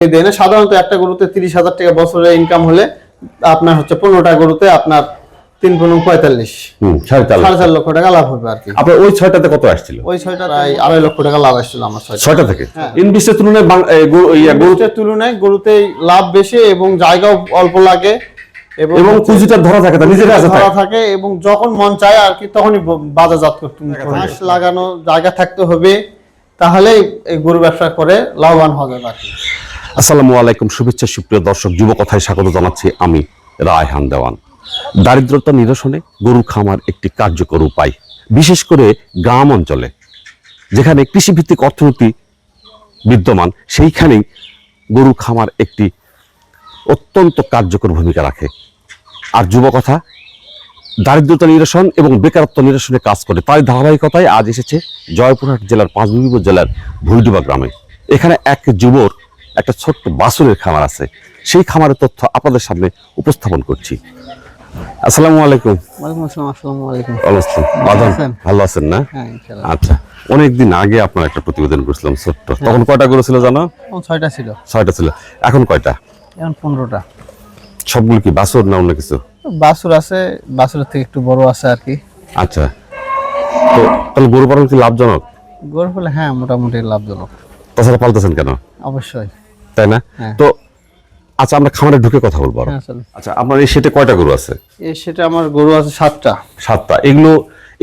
দেয় না সাধারণত একটা গরুতে তিরিশ হাজার টাকা বছরে ইনকাম হলে আপনার হচ্ছে পনেরোটা গরুতে আপনার তিন পনেরো পঁয়তাল্লিশ। সাড়ে চার লক্ষ। টাকা লাভ হবে আর কি। আপনার ওই ছয়টাতে কত আসছিল? ওই ছয়টা প্রায় আড়াই লক্ষ টাকা লাভ আসছিল আমার ছয়টা। থেকে? হ্যাঁ। ইনভেস্টের তুলনায় তুলনায় গরুতে লাভ বেশি এবং জায়গাও অল্প লাগে। এবং পুঁজিটা ধরা থাকে তার নিজের কাছে ধরা থাকে। এবং যখন মন চায় আর কি তখনই বাজারজাত করতে ঘাস লাগানো জায়গা থাকতে হবে তাহলে এই গরু ব্যবসা করে লাভবান হবে আর কি। আসসালামু আলাইকুম, শুভেচ্ছা, সুপ্রিয় দর্শক, যুব কথায় স্বাগত জানাচ্ছি আমি রায়হান দেওয়ান। দারিদ্রতা নিরসনে গরু খামার একটি কার্যকর উপায়, বিশেষ করে গ্রাম অঞ্চলে, যেখানে কৃষিভিত্তিক অর্থনীতি বিদ্যমান, সেইখানেই গরু খামার একটি অত্যন্ত কার্যকর ভূমিকা রাখে। আর যুব কথা, দারিদ্রতা নিরসন এবং বেকারত্ব নিরসনে কাজ করে তার ধারাবাহিকতায় আজ এসেছে জয়পুরহাট জেলার পাঁচবিবি জেলার ভুলডুবা গ্রামে। এখানে এক যুবর একটা ছোট্ট বাসুরের খামার আছে। সেই খামারের তথ্য আপনাদের সামনে উপস্থাপন করছি। আসসালামু আলাইকুম। আসসালাম আলাইকুম। ভালো আছেন? না? হ্যাঁ আচ্ছা অনেকদিন আগে আপনার একটা প্রতিবেদন করেছিলাম ছোট্ট। তখন কয়টা গরু ছিল জানো? ছয়টা ছিল। ছয়টা ছিল। এখন কয়টা? এখন পনেরোটা। সবগুলো কি বাসুর না অন্য কিছু? বাছুর আছে বাছুরের থেকে একটু বড় আছে আর কি। আচ্ছা। তো তাহলে গরু পালন কি লাভজনক? গরু হলে হ্যাঁ মোটামুটি লাভজনক। তাছাড়া পালতেছেন কেন? অবশ্যই। তাই না? হ্যাঁ। তো আচ্ছা আমরা খামারে ঢুকে কথা বলব আরও। হ্যাঁ আচ্ছা আপনার এই সেটে কয়টা গরু আছে? এই সেটা আমার গরু আছে সাতটা। সাতটা। এগুলো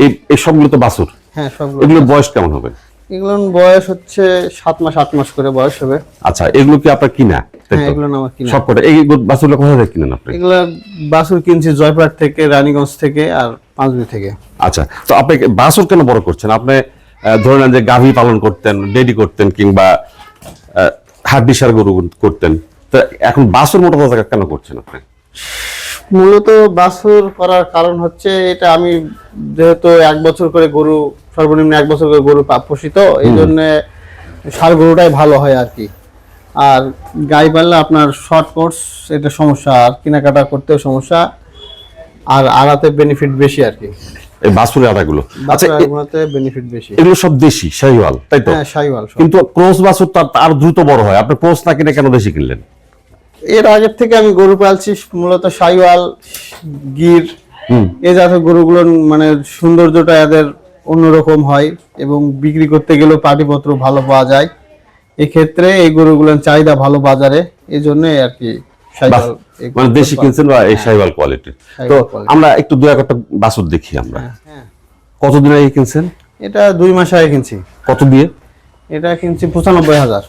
এই এই সবগুলো তো বাছুর? হ্যাঁ সবগুলো এগুলো বয়স কেমন হবে? এগুলো বয়স হচ্ছে সাত মাস আট মাস করে বয়স হবে। আচ্ছা এগুলো কি আপনার কিনা? হ্যাঁ এগুলো আমার কিনা। এই বাছুরগুলো কোথা থেকে কিনেন আপনি? এগুলা বাছুর কিনছি জয়পুরহাট থেকে রানীগঞ্জ থেকে আর পাঁচবি থেকে। আচ্ছা তো আপনি বাছুর কেন বড় করছেন? আপনি ধরে নেন যে গাভী পালন করতেন ডেডি করতেন কিংবা হাড্ডিসার গরু করতেন। তো এখন বাছুর মোটা তাজা কেন করছেন আপনি? মূলত বাছুর করার কারণ হচ্ছে এটা আমি যেহেতু এক বছর করে গরু সর্বনিম্ন এক বছর করে গরু পুষি তো এই জন্য সার গরুটাই ভালো হয় আর কি। আর গাই পাললে আপনার শর্ট কোর্স এটা সমস্যা আর কেনাকাটা করতেও সমস্যা আর আড়াতে বেনিফিট বেশি আর কি। এই বাছুরের আটাগুলো। আচ্ছা বেনিফিট বেশি। এগুলো সব দেশি শাহিওয়াল তাই তো? হ্যাঁ সাইওয়াল কিন্তু ক্রস বাছুর তার আর দ্রুত বড় হয়। আপনি ক্রস না কিনে কেন দেশি কিনলেন? এর আগের থেকে আমি গরু পালছি মূলত সাইওয়াল গির এ জাতের গরুগুলোর মানে সৌন্দর্যটা এদের অন্যরকম হয় এবং বিক্রি করতে গেলেও পাটিপত্র ভালো পাওয়া যায়। এক্ষেত্রে এই গরুগুলোর চাহিদা ভালো বাজারে এই জন্য আর কি এই মানে দেশি কিনছেন বা এই শাহিওয়াল কোয়ালিটির তো আমরা একটু দু একটা বাছুর দেখি আমরা। হ্যাঁ। কতদিন আগে কিনছেন? এটা দুই মাস আগে কিনছি। কত দিয়ে? এটা কিনছি পঁচানব্বই হাজার।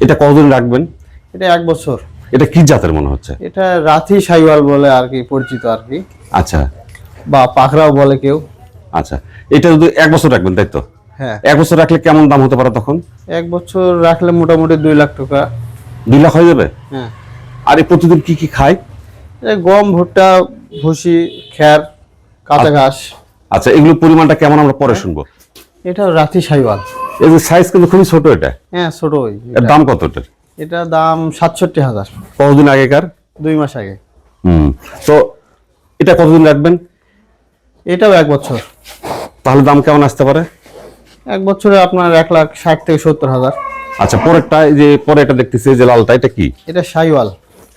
এটা কতদিন রাখবেন? এটা এক বছর। এটা কি জাতের মনে হচ্ছে? এটা রাথি সাইওয়াল বলে আর কি পরিচিত আর কি। আচ্ছা। বা পাখরাও বলে কেউ। আচ্ছা। এটা যদি এক বছর রাখবেন তাই তো? হ্যাঁ। এক বছর রাখলে কেমন দাম হতে পারে তখন? এক বছর রাখলে মোটামুটি দুই লাখ টাকা। দুই লাখ হয়ে যাবে? হ্যাঁ। আর এই প্রতিদিন কি কি খায়? গম ভুট্টা ভুসি খ্যার কাঁচা ঘাস। আচ্ছা এগুলোর পরিমাণটা কেমন আমরা পরে শুনব? এটা রাথি সাইওয়াল। এই যে সাইজ কিন্তু খুবই ছোট এটা। হ্যাঁ ছোট ওই এর দাম কত এটার? এটা দাম সাতষট্টি হাজার। কতদিন আগেকার? দুই মাস আগে। হুম। তো এটা কতদিন রাখবেন? এটাও এক বছর। তাহলে দাম কেমন আসতে পারে? এক বছরে আপনার এক লাখ ষাট থেকে সত্তর হাজার। আচ্ছা পরেরটা এই যে পরে এটা দেখতেছি যে লালটা এটা কি? এটা সাইওয়াল।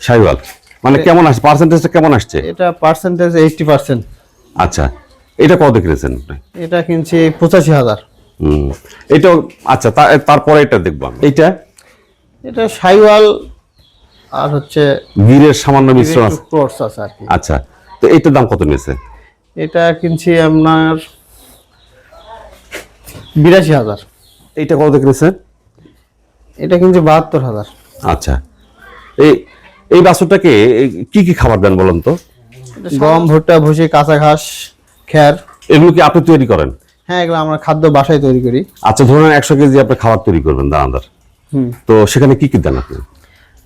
শাহিওয়াল মানে কেমন আসছে? পার্সেন্টেজটা কেমন আসছে? এটা পার্সেন্টেজ এইটটি পার্সেন্ট আচ্ছা এটা কত কিনেছেন আপনি? এটা কিনছি পঁচাশি হাজার। হুম এটা আচ্ছা তারপরে এটা দেখব আমি। এইটা? এটা শাইওয়াল আর হচ্ছে গিরের সামান্য মিশ্রণ আছে। কোর্স আছে আর কি। আচ্ছা তো এটার দাম কত নিয়েছে? এটা কিনছি আপনার বিরাশি হাজার। এইটা কত কিনেছে? এটা কিনছি বাহাত্তর হাজার। আচ্ছা এই এই বাছুরটাকে কি কি খাবার দেন বলুন তো? গম ভুট্টা ভুসি কাঁচা ঘাস খ্যার এগুলো কি আপনি তৈরি করেন? হ্যাঁ এগুলো আমরা খাদ্য বাসায় তৈরি করি। আচ্ছা ধরুন একশো কেজি আপনি খাবার তৈরি করবেন দানাদার। হুম। তো সেখানে কি কি দেন আপনি?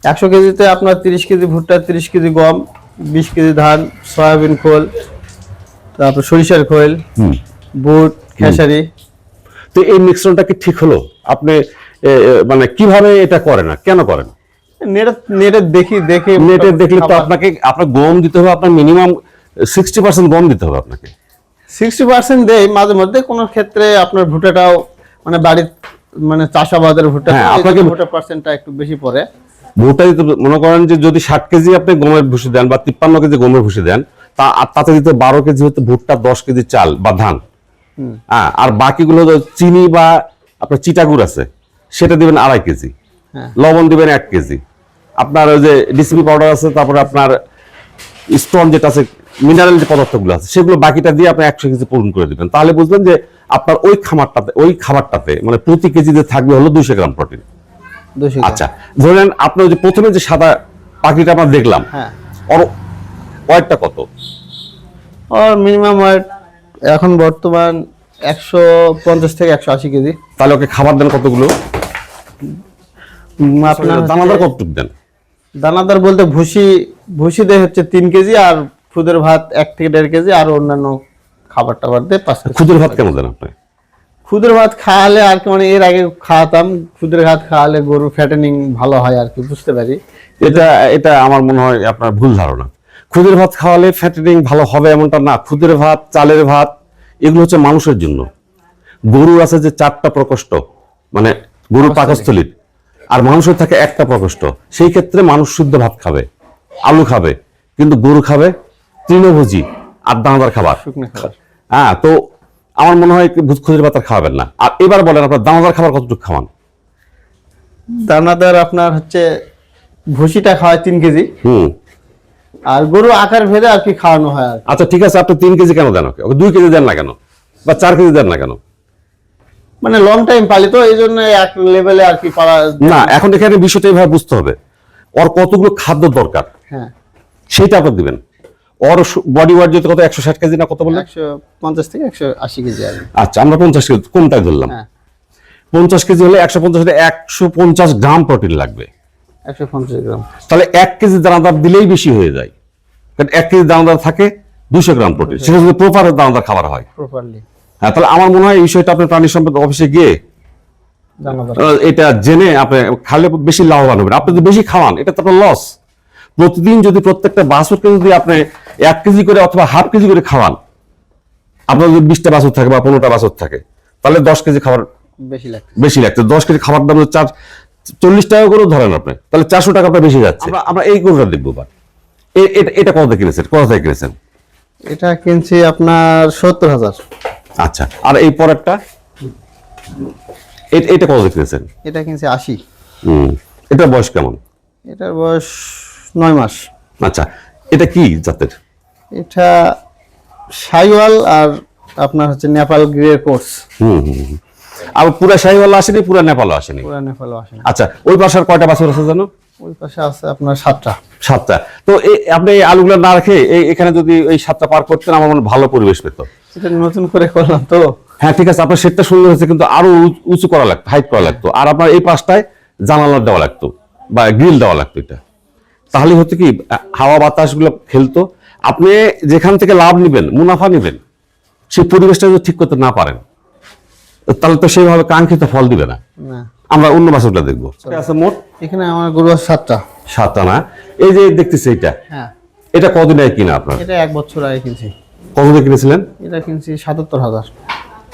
একশো কেজিতে আপনার তিরিশ কেজি ভুট্টা তিরিশ কেজি গম বিশ কেজি ধান সয়াবিন খোল তারপর সরিষার খোল হুম। বুট খেসারি। তো এই মিশ্রণটা কি ঠিক হলো? আপনি মানে কীভাবে এটা করেন না কেন করেন? নেটে নেটে দেখি দেখে নেটে দেখলে তো আপনাকে আপনার গম দিতে হবে আপনার মিনিমাম সিক্সটি পার্সেন্ট গম দিতে হবে আপনাকে। সিক্সটি পার্সেন্ট দেয় মাঝে মধ্যে কোনো ক্ষেত্রে আপনার মানে বাড়ির মানে চাষাবাদের ভুট্টা হ্যাঁ, আপনাকে- ভুট্টা পার্সেন্টটা একটু বেশি পড়ে। ভুট্টা দিতে মনে করেন যে যদি ষাট কেজি আপনি গমের ভুসি দেন বা তিপ্পান্ন কেজি গমের ভুসি দেন তা তাতে দিতে বারো কেজি হতে ভুট্টা দশ কেজি চাল বা ধান। হ্যাঁ আর বাকিগুলো চিনি বা আপনার চিটাগুড় আছে সেটা দিবেন আড়াই কেজি। হ্যাঁ। লবণ দিবেন এক কেজি। আপনার ওই যে ডিসিপি পাউডার আছে তারপরে আপনার স্টোন যেটা আছে মিনারেল যে পদার্থগুলো আছে সেগুলো বাকিটা দিয়ে আপনি একশো কেজি পূরণ করে দিবেন। তাহলে বুঝবেন যে আপনার ওই খামারটাতে ওই খাবারটাতে মানে প্রতি কেজিতে থাকবে হলো দুইশো গ্রাম প্রোটিন আচ্ছা ধরেন আপনার ওই যে প্রথমে যে সাদা পাখিটা আমরা দেখলাম হ্যাঁ। ওর ওয়েটটা কত? ওর মিনিমাম ওয়েট এখন বর্তমান একশো পঞ্চাশ থেকে একশো আশি কেজি। তাহলে ওকে খাবার দেন কতগুলো? আপনার দানাদার কতটুকু দেন? দানাদার বলতে ভুসি ভুসি দেয় হচ্ছে তিন কেজি আর খুদের ভাত এক থেকে দেড় কেজি আর অন্যান্য খাবার টাবার দিয়ে পাঁচ খুদের ভাত কেন দেন আপনি? খুদের ভাত খাওয়ালে আর কি মানে এর আগে খাওয়াতাম খুদের ভাত খাওয়ালে গরুর ফ্যাটেনিং ভালো হয় আর কি বুঝতে পারি। এটা এটা আমার মনে হয় আপনার ভুল ধারণা। খুদের ভাত খাওয়ালে ফ্যাটেনিং ভালো হবে এমনটা না। খুদের ভাত চালের ভাত এগুলো হচ্ছে মানুষের জন্য। গরু আছে যে চারটা প্রকোষ্ঠ মানে গরুর পাকস্থলীর। আর মানুষের থাকে একটা প্রকোষ্ঠ। সেই ক্ষেত্রে মানুষ শুদ্ধ ভাত খাবে আলু খাবে কিন্তু গরু খাবে তৃণভোজী আর দানাদার খাবার। হ্যাঁ তো আমার মনে হয় ভূত খুদের ভাত খাওয়াবেন না। আর এবার বলেন আপনার দানাদার খাবার কতটুকু খাওয়ান? দানাদার আপনার হচ্ছে ভুসিটা খাওয়ায় তিন কেজি। হুম। আর গরু আকার ভেদে আর কি খাওয়ানো হয় আচ্ছা ঠিক আছে আপনি তিন কেজি কেন দেন ওকে দুই কেজি দেন না কেন? বা চার কেজি দেন না কেন? মানে লং টাইম পালি তো এই জন্য এক লেভেলে আর কি পালা না এখন এখানে বিষয়টা এইভাবে বুঝতে হবে। ওর কতগুলো খাদ্য দরকার? হ্যাঁ। সেইটা আপনি দিবেন। ওর বডি ওয়ার্ড যেতে কত একশো ষাট কেজি না কত বললেন একশো পঞ্চাশ থেকে একশো আশি কেজি আর আচ্ছা আমরা পঞ্চাশ কেজি কোনটাই ধরলাম? হ্যাঁ। পঞ্চাশ কেজি হলে একশো পঞ্চাশ হলে একশো পঞ্চাশ গ্রাম প্রোটিন লাগবে। একশো পঞ্চাশ গ্রাম। তাহলে এক কেজি দানাদার দিলেই বেশি হয়ে যায়। কারণ এক কেজি দানাদার থাকে দুশো গ্রাম প্রোটিন সেটা যদি প্রপার দানাদার খাবার হয়। প্রপারলি তাহলে আমার মনে হয় এই বিষয়টা আপনি প্রাণী সম্পদ অফিসে গিয়ে এটা জেনে আপনি খালে বেশি লাভবান হবেন। আপনি যদি বেশি খাওয়ান এটা তো আপনার লস প্রতিদিন যদি প্রত্যেকটা বাছুরকে যদি আপনি এক কেজি করে অথবা হাফ কেজি করে খাওয়ান আপনার যদি বিশটা বাছুর থাকে বা পনেরোটা বাছুর থাকে তাহলে দশ কেজি খাবার বেশি লাগছে। বেশি লাগছে। দশ কেজি খাবার দাম চার চল্লিশ টাকা করেও ধরেন আপনি তাহলে চারশো টাকা আপনার বেশি যাচ্ছে। আমরা এই গরুটা দেখব বা এটা- কত কিনেছেন? কোথা থেকে কিনেছেন? এটা কিনছি আপনার সত্তর হাজার। আচ্ছা আর এই পরেরটা এটা কত দিয়ে কিনেছেন? এটা কিনছে আশি। হুম এটা বয়স কেমন? এটার বয়স নয় মাস। আচ্ছা এটা কি জাতের? এটা সাইওয়াল আর আপনার হচ্ছে নেপাল গ্রে কোর্স। হুম হুম। আর পুরা শাহিওয়ালা আসেনি পুরা নেপালও আসেনি? পুরা নেপালও আসেনি। আচ্ছা ওই আর কয়টা বাছুর আছে জানো? ওই পাশে আছে আপনার সাতটা। সাতটা। তো এই আপনি এই আলুগুলো না রেখে এখানে যদি এই সাতটা পার করতেন আমার মনে ভালো পরিবেশ পেত। এটা নতুন করে করলাম তো। হ্যাঁ ঠিক আছে আপনার সেটটা সুন্দর হয়েছে কিন্তু আরও উঁচু- করা লাগতো হাইট করা লাগতো। আর আপনার এই পাশটায় জানালা দেওয়া লাগতো বা গ্রিল দেওয়া লাগতো এটা। তাহলে হচ্ছে কি হাওয়া বাতাসগুলো খেলতো। আপনি যেখান থেকে লাভ নেবেন মুনাফা নেবেন সেই পরিবেশটা যদি ঠিক করতে না পারেন তাহলে তো সেইভাবে কাঙ্ক্ষিত ফল দিবে না। না। আমরা অন্য বাছরটা দেখব। আছে মোট? এখানে আমার গরু আছে সাতটা। সাতটা না? এই যে দেখতেছি এটা হ্যাঁ। এটা কদিন আগে কিনা আপনার? এটা এক বছর আগে কিনছি। কতদিন কিনেছিলেন? এটা কিনছি সাতাত্তর হাজার।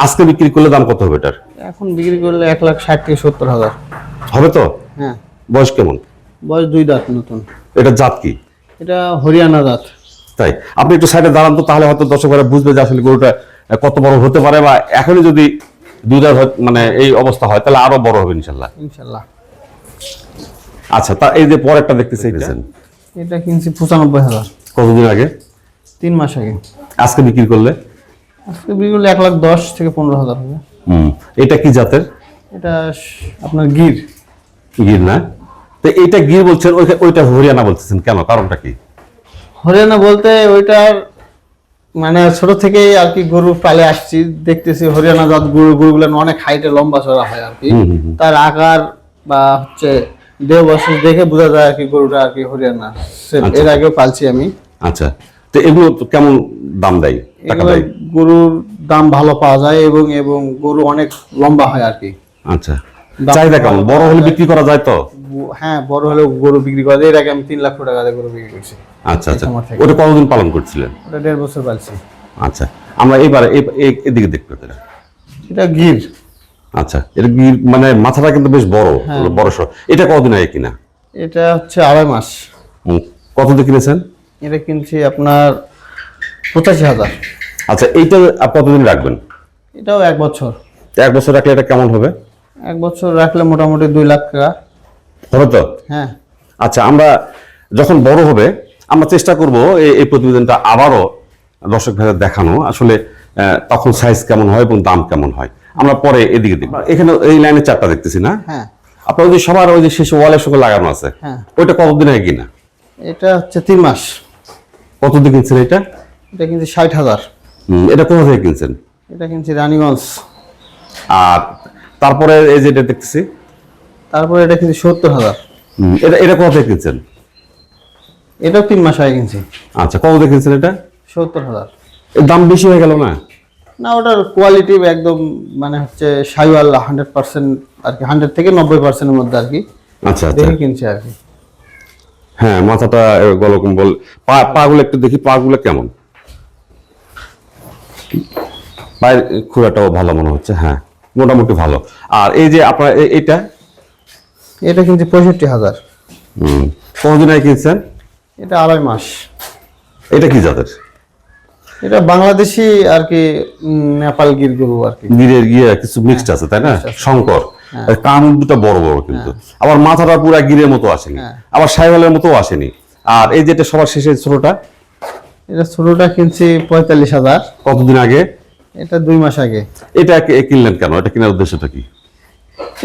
আজকে বিক্রি করলে দাম কত হবে এটার? এখন বিক্রি করলে এক লাখ ষাট থেকে সত্তর হাজার। হবে তো? হ্যাঁ। বয়স কেমন? বয়স দুই দাঁত নতুন। এটা জাত কি? এটা হরিয়ানা দাঁত তাই। আপনি একটু সাইডে দাঁড়ান তো তাহলে হয়তো দর্শকরা বুঝবে যে আসলে গরুটা কত বড় হতে পারে বা এখনই যদি দুধের মানে এই অবস্থা হয় তাহলে আরও বড় হবে ইনশাল্লাহ। ইনশাল্লাহ। আচ্ছা তা এই যে পরেরটা দেখতেছি এটা এটা কিনছি পঁচানব্বই হাজার। কতদিন আগে? তিন মাস আগে। আজকে বিক্রি করলে? আজকে বিক্রি করলে এক লাখ দশ থেকে পনেরো হাজার হবে। হুম এটা কি জাতের? এটা আপনার গির। গির না? তো এইটা গির বলছেন ওইটা- ওইটা হরিয়ানা বলতেছেন কেন? কারণটা কি? হরিয়ানা বলতে ওইটার মানে ছোট থেকেই আর কি গরু পালে আসছি দেখতেছি হরিয়ানা জাত গরু গরুগুলো অনেক হাইটে লম্বা চড়া হয় আর কি। তার আকার বা হচ্ছে দেহ বছর দেখে বোঝা যায় আর কি গরুটা আর কি হরিয়ানা। আচ্ছা। এর আগেও পালছি আমি। আচ্ছা। তো এগুলো কেমন দাম দেয়? টাকা দেয়? গরুর দাম ভালো পাওয়া যায় এবং এবং গরু অনেক লম্বা হয় আর কি। আচ্ছা। চাহিদা কেমন? বড় হলে বিক্রি করা যায় তো? হ্যাঁ বড় হলে গরু বিক্রি করে এর আগে আমি তিন লাখ টাকা দিয়ে গরু বিক্রি করছি। আচ্ছা আচ্ছা। ওটা কতদিন পালন করছিলেন? ওটা দেড় বছর পালছি। আচ্ছা আমরা এবারে এদিকে দেখতে পেতে এটা। গির। আচ্ছা এটা গির মানে মাথাটা কিন্তু বেশ বড় হ্যাঁ। বড় সড় এটা কতদিন আগে কিনা? এটা হচ্ছে আড়াই মাস। কত দিয়ে কিনেছেন? এটা কিনছি আপনার পঁচাশি হাজার। আচ্ছা এইটা কতদিন রাখবেন? এটাও এক বছর। এক বছর রাখলে এটা কেমন হবে? এক বছর রাখলে মোটামুটি দুই লাখ টাকা। হবে তো? হ্যাঁ। আচ্ছা আমরা যখন বড় হবে আমরা চেষ্টা করব এই প্রতিবেদনটা আবারও দর্শক ভাইদের দেখানো। আসলে তখন সাইজ কেমন হয় এবং দাম কেমন হয়? আমরা পরে এদিকে দেখব। এখানে এই লাইনে চারটা দেখতেছি না? হ্যাঁ। আপনার ওই যে সবার ওই যে শেষে ওয়ালের সঙ্গে লাগানো আছে হ্যাঁ। ওইটা কতদিন আগে কিনা? এটা হচ্ছে তিন মাস। কতদিন কিনছেন এটা? এটা কিনছি ষাট হাজার। এটা কোথা থেকে কিনছেন? এটা কিনছি রানীগঞ্জ। আর তারপরে এই যে এটা দেখতেছি তারপরে এটা কিন্তু সত্তর হাজার। এটা এটা থেকে কিনছেন? এটাও তিন মাস আগে কিনছি। আচ্ছা কত দিয়ে কিনছেন এটা? সত্তর হাজার। দাম বেশি হয়ে গেল না? না ওটার কোয়ালিটি একদম মানে হচ্ছে সাইওয়াল হান্ড্রেড পার্সেন্ট আর কি হান্ড্রেড থেকে নব্বই পার্সেন্টের মধ্যে আর কি। আচ্ছা আচ্ছা। দেখে কিনছি আর কি। হ্যাঁ মাথাটা গলকম্বল। পা পাগুলো একটু দেখি পাগুলো কেমন? পায়ের খুঁড়াটাও ভালো মনে হচ্ছে হ্যাঁ মোটামুটি ভালো। আর এই যে আপনার এটা? এটা কিনছি পঁয়ষট্টি হাজার। কতদিন আগে কিনছেন? এটা আড়াই মাস। এটা কি জাতের? এটা বাংলাদেশি আর কি নেপাল গির গরু আর কি। গিরের গিয়ে কিছু মিক্সড আছে তাই না? শঙ্কর। কান দুটো বড় বড় কিন্তু। আবার মাথাটা পুরা গিরের মতো আসেনি। আবার সাইওয়ালের মতো আসেনি। আর এই যেটা সবার শেষে ছোটটা? এটা ছোটটা কিনছি পঁয়তাল্লিশ হাজার। কতদিন আগে? এটা দুই মাস আগে। এটা কিনলেন কেন? এটা কেনার উদ্দেশ্যটা কি?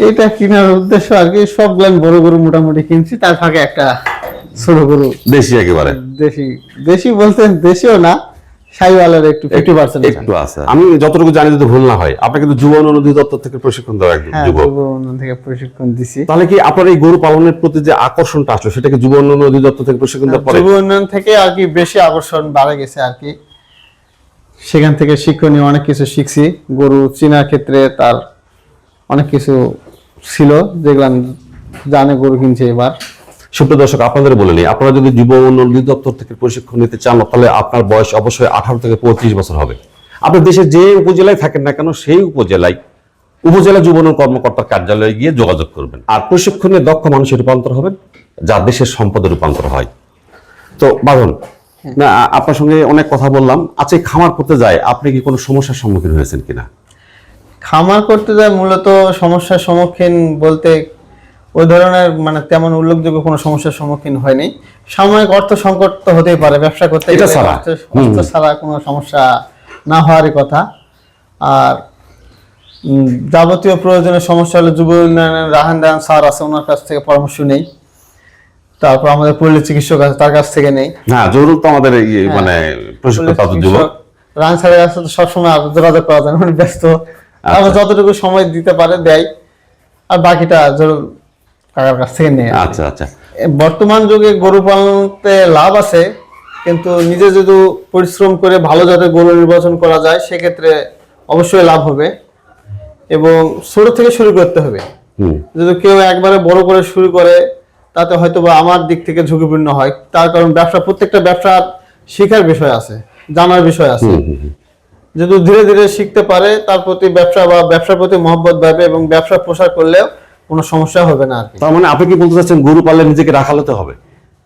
এটা কেনার উদ্দেশ্য আর কি সবগুলান বড় গরু মোটামুটি কিনছি তার ফাঁকে একটা ছোট গরু। দেশি একেবারে। দেশি দেশি বলতে দেশিও না সাইওয়ালের একটু ফিফটি পার্সেন্ট একটু আছে। আমি যতটুকু জানি যদি ভুল না হয় আপনি কিন্তু যুব উন্নয়ন অধিদপ্তর থেকে প্রশিক্ষণ দেওয়া হ্যাঁ যুব উন্নয়ন থেকে প্রশিক্ষণ দিছি। তাহলে কি আপনার এই গরু পালনের প্রতি যে আকর্ষণটা আসলো সেটা কি যুব উন্নয়ন অধিদপ্তর থেকে প্রশিক্ষণ দেওয়ার পরে? যুব উন্নয়ন থেকে আর কি বেশি আকর্ষণ বাড়ে গেছে আর কি। সেখান থেকে শিক্ষণীয় অনেক কিছু শিখছি। গরু চিনার ক্ষেত্রে তার অনেক কিছু ছিল যেগুলো জানে গরু কিনছে এবার। সুপ্রিয় দর্শক আপনাদের বলে নিই আপনারা যদি যুব উন্নয়ন অধিদপ্তর থেকে প্রশিক্ষণ নিতে চান তাহলে আপনার বয়স অবশ্যই আঠারো থেকে পঁয়ত্রিশ বছর হবে। আপনি দেশের যে উপজেলায় থাকেন না কেন সেই উপজেলায় উপজেলা যুব উন্নয়ন কর্মকর্তার কার্যালয়ে গিয়ে যোগাযোগ করবেন। আর প্রশিক্ষণে দক্ষ মানুষের রূপান্তর হবেন যা দেশের সম্পদে রূপান্তর হয়। তো বাঁধন না আপনার সঙ্গে অনেক কথা বললাম। আচ্ছা খামার করতে যায় আপনি কি কোনো সমস্যার সম্মুখীন হয়েছেন কিনা? খামার করতে যায় মূলত সমস্যার সম্মুখীন বলতে ওই ধরনের মানে তেমন উল্লেখযোগ্য কোনো সমস্যার সম্মুখীন হয়নি। সাময়িক অর্থ সংকট তো হতেই পারে ব্যবসা করতে গেলে অর্থ- ছাড়া কোনো সমস্যা না হওয়ারই কথা। আর যাবতীয় প্রয়োজনীয় সমস্যা হলে যুব উন্নয়নের রাহান দাহান স্যার আছে ওনার কাছ থেকে পরামর্শ নেই। তারপর আমাদের পল্লী চিকিৎসক আছে তার কাছ থেকে নেই। হ্যাঁ জরুর তো আমাদের মানে প্রশিক্ষণ রান স্যারের কাছে তো সবসময় যোগাযোগ করা যায় ব্যস্ত। তারপর যতটুকু সময় দিতে পারে দেয় আর বাকিটা কাকার কাছ থেকে আচ্ছা আচ্ছা। বর্তমান যুগে গরু পালনতে লাভ আছে কিন্তু নিজে যদি পরিশ্রম করে ভালো জাতের গরু নির্বাচন করা যায় সেক্ষেত্রে অবশ্যই লাভ হবে এবং ছোট থেকে শুরু করতে হবে। যদি কেউ একবারে বড় করে শুরু করে তাতে হয়তো বা আমার দিক থেকে ঝুঁকিপূর্ণ হয় তার কারণ ব্যবসা প্রত্যেকটা ব্যবসার শেখার বিষয় আছে জানার বিষয় আছে। যদি ধীরে ধীরে শিখতে পারে তার প্রতি ব্যবসা বা ব্যবসার প্রতি মহব্বত পাবে এবং ব্যবসা প্রসার করলেও কোনো সমস্যা হবে না আর কি। তার মানে আপনি কি বলতে চাচ্ছেন গরু পাললে নিজেকে রাখাল হতে হবে?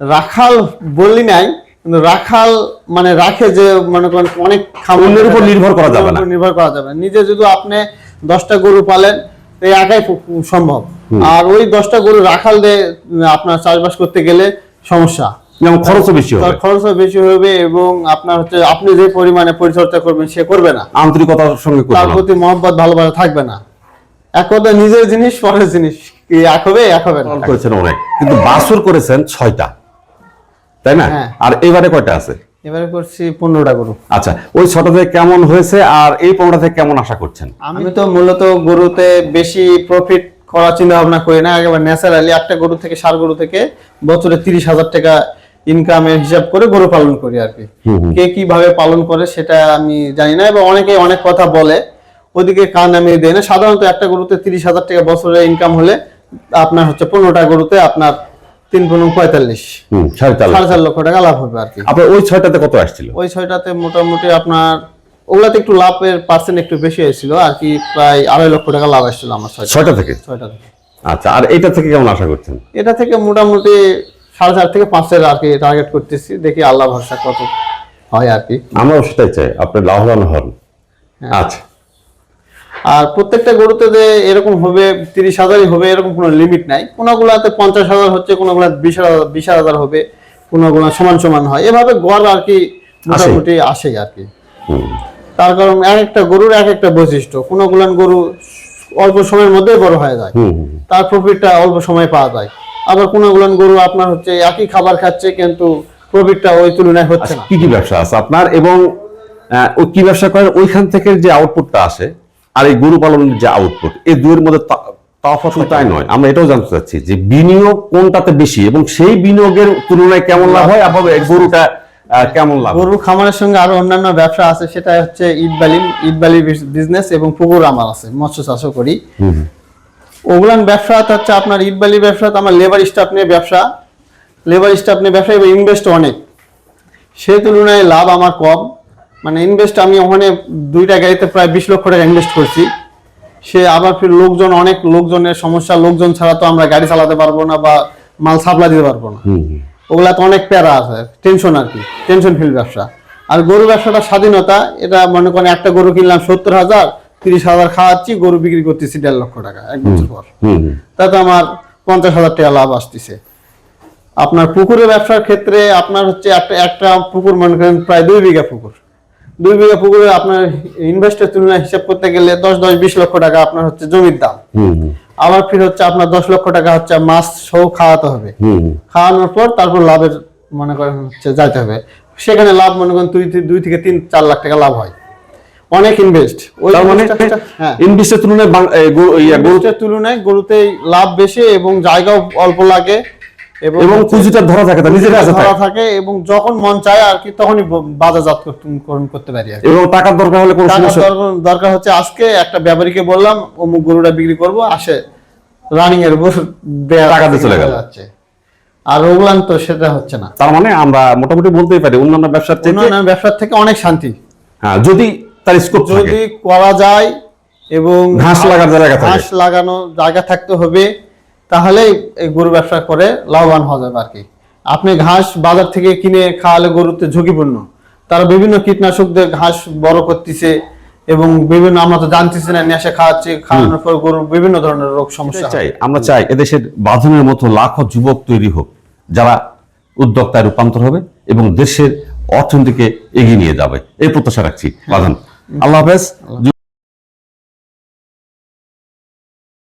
রাখাল বললি নাই কিন্তু রাখাল মানে রাখে যে মনে করেন অনেক অন্যের উপর নির্ভর করা যাবে না। নির্ভর করা যাবে নিজে যদি আপনি দশটা গরু পালেন তো এই একাই সম্ভব। আর ওই দশটা গরু রাখাল দিয়ে আপনার চাষবাস করতে গেলে সমস্যা। যেমন খরচও বেশি হবে। খরচও বেশি হবে এবং আপনার হচ্ছে আপনি যে পরিমাণে পরিচর্যা করবেন সে করবে না। আন্তরিকতার সঙ্গে করতে তার প্রতি মহব্বত ভালোবাসা থাকবে না। এক কথা নিজের জিনিস পরের জিনিস। এক হবে এক হবে না। করেছেন অনেক। কিন্তু বাছুর করেছেন ছয়টা। তাই না? হ্যাঁ। আর এবারে কয়টা আছে? এবারে করছি পনেরোটা গরু। আচ্ছা ওই ছটা থেকে কেমন হয়েছে আর এই পনেরোটা থেকে কেমন আশা করছেন? আমি তো মূলত গরুতে বেশি প্রফিট করার চিন্তা ভাবনা করি না। একেবারে ন্যাচারালি একটা গরু থেকে সার গরু থেকে বছরে তিরিশ হাজার টাকা ইনকামের হিসাব করে গরু পালন করি আর কি। কে কীভাবে পালন করে সেটা আমি জানি না এবং অনেকে অনেক কথা বলে ওদিকে কান আমি দেয় না। সাধারণত একটা গরুতে তিরিশ হাজার টাকা বছরে ইনকাম হলে আপনার হচ্ছে পনেরোটা গরুতে আপনার তিন পনেরো পঁয়তাল্লিশ। সাড়ে চার লক্ষ। টাকা লাভ হবে আর কি। আপনার ওই ছয়টাতে কত আসছিল? ওই ছয়টাতে মোটামুটি আপনার ওগুলাতে একটু লাভের পার্সেন্ট একটু বেশি হয়েছিল আর কি প্রায় আড়াই লক্ষ টাকা লাভ আসছিল আমার ছয়টা থেকে? ছয়টা থেকে। আচ্ছা আর এটা থেকে কেমন আশা করছেন? এটা থেকে মোটামুটি সাড়ে চার থেকে পাঁচের আর কি টার্গেট করতেছি। দেখি আল্লাহ ভরসা কত হয় আর কি। আমরাও সেটাই চাই আপনি লাভবান হন। হ্যাঁ। আচ্ছা। আর প্রত্যেকটা গরুতে যে এরকম হবে তিরিশ হাজারই হবে এরকম কোনো লিমিট নাই। কোনোগুলাতে পঞ্চাশ হাজার হচ্ছে কোনোগুলা বিশ হাজার বিশ হাজার হবে কোনোগুলা সমান সমান হয়। এভাবে গড় আর কি মোটামুটি আসে আর কি। তার কারণ এক একটা গরুর এক একটা বৈশিষ্ট্য কোনোগুলান গরু অল্প সময়ের মধ্যে বড় হয়ে যায়। তার প্রফিটটা অল্প সময় পাওয়া যায়। আবার কোনোগুলান গরু আপনার হচ্ছে একই খাবার খাচ্ছে কিন্তু প্রফিটটা ওই তুলনায় হচ্ছে আচ্ছা না। কি কি ব্যবসা আছে আপনার? এবং ওই কি ব্যবসা করেন ওইখান থেকে যে আউটপুটটা আসে আর এই গরু পালনের যে আউটপুট এই দুয়ের মধ্যে তা- তফাৎ তাই নয়। আমরা এটাও জানতে চাচ্ছি যে বিনিয়োগ কোনটাতে বেশি এবং সেই বিনিয়োগের তুলনায় কেমন লাভ হয় আবার গরুটা কেমন লাভ? গরু খামারের সঙ্গে আরও অন্যান্য ব্যবসা আছে সেটা হচ্ছে ইটবালি ইটবালি বিজনেস এবং পুকুর আমার আছে মৎস্য চাষও করি। ওগুলান ব্যবসা হচ্ছে আপনার ইটবালি ব্যবসা আমার লেবার স্টাফ নিয়ে ব্যবসা। লেবার স্টাফ নিয়ে ব্যবসা এবং ইনভেস্ট অনেক। সেই তুলনায় লাভ আমার কম। মানে ইনভেস্ট আমি ওখানে দুইটা গাড়িতে প্রায় বিশ লক্ষ টাকা ইনভেস্ট করছি। সে আবার ফির লোকজন অনেক লোকজনের সমস্যা লোকজন ছাড়া তো আমরা গাড়ি চালাতে পারব না বা মাল সাপ্লাই দিতে পারব না। ওগুলা তো অনেক প্যারা আছে টেনশন আর কি টেনশন ফিল ব্যবসা। আর গরু ব্যবসাটা স্বাধীনতা এটা মনে করেন একটা গরু কিনলাম সত্তর হাজার তিরিশ হাজার খাওয়াচ্ছি গরু বিক্রি করতেছি দেড় লক্ষ টাকা এক বছর পর। তাতে আমার পঞ্চাশ হাজার টাকা লাভ আসতেছে। আপনার পুকুরের ব্যবসার ক্ষেত্রে আপনার হচ্ছে একটা একটা পুকুর মনে করেন প্রায় দুই বিঘা পুকুর। দুই বিঘা পুকুরে আপনার ইনভেস্টের তুলনায় হিসাব করতে গেলে দশ দশ বিশ লক্ষ টাকা আপনার হচ্ছে জমির দাম। আবার ফির হচ্ছে আপনার দশ লক্ষ টাকা হচ্ছে মাছ সহ খাওয়াতে হবে। খাওয়ানোর পর তারপর লাভের মনে করেন হচ্ছে যাইতে হবে। সেখানে লাভ মনে করেন দুই দুই থেকে তিন চার লাখ টাকা লাভ হয়। অনেক ইনভেস্ট ওই মানে হ্যাঁ। ইনভেস্টের তুলনায় বাং- এই গরু- ইয়া, গরু গরুটার তুলনায় গরুতে লাভ বেশি এবং জায়গাও অল্প লাগে। এবং পুঁজিটা ধরা থাকে নিজের কাছে ধরা থাকে। এবং যখন মন চায় আর কি তখনই ব- বাজারজাত করতে পারি আর এবং টাকার দরকার হলে কোনো সমস্যা দরকার- হচ্ছে আজকে একটা ব্যাপারীকে বললাম অমুক গরুটা বিক্রি করব আসে রানিং এর উপর টাকা দিয়ে চলে গেল। আর ওগুলান তো সেটা হচ্ছে না। তার মানে আমরা মোটামুটি বলতেই পারি অন্যান্য ব্যবসার থেকে অন্যান্য ব্যবসার থেকে অনেক শান্তি। হ্যাঁ যদি তার স্কোপ যদি করা যায় এবং ঘাস লাগার জায়গা ঘাস লাগানো জায়গা থাকতে হবে তাহলে এই গরু ব্যবসা করে লাভবান হওয়া যাবে আর কি। আপনি ঘাস বাজার থেকে কিনে খাওয়ালে গরুতে ঝুঁকিপূর্ণ। তারা বিভিন্ন কীটনাশক দিয়ে ঘাস বড় করতেছে এবং বিভিন্ন আমরা তো জানতেছি না নেশা খাওয়াচ্ছে খাওয়ানোর পর গরুর বিভিন্ন ধরনের রোগ সমস্যা চাই। আমরা চাই এদেশের বাঁধনের মতো লাখো যুবক তৈরি হোক যারা উদ্যোক্তায় রূপান্তর হবে এবং দেশের অর্থনীতিকে এগিয়ে নিয়ে যাবে। এই প্রত্যাশা রাখছি। বাঁধন। আল্লাহ হাফেজ।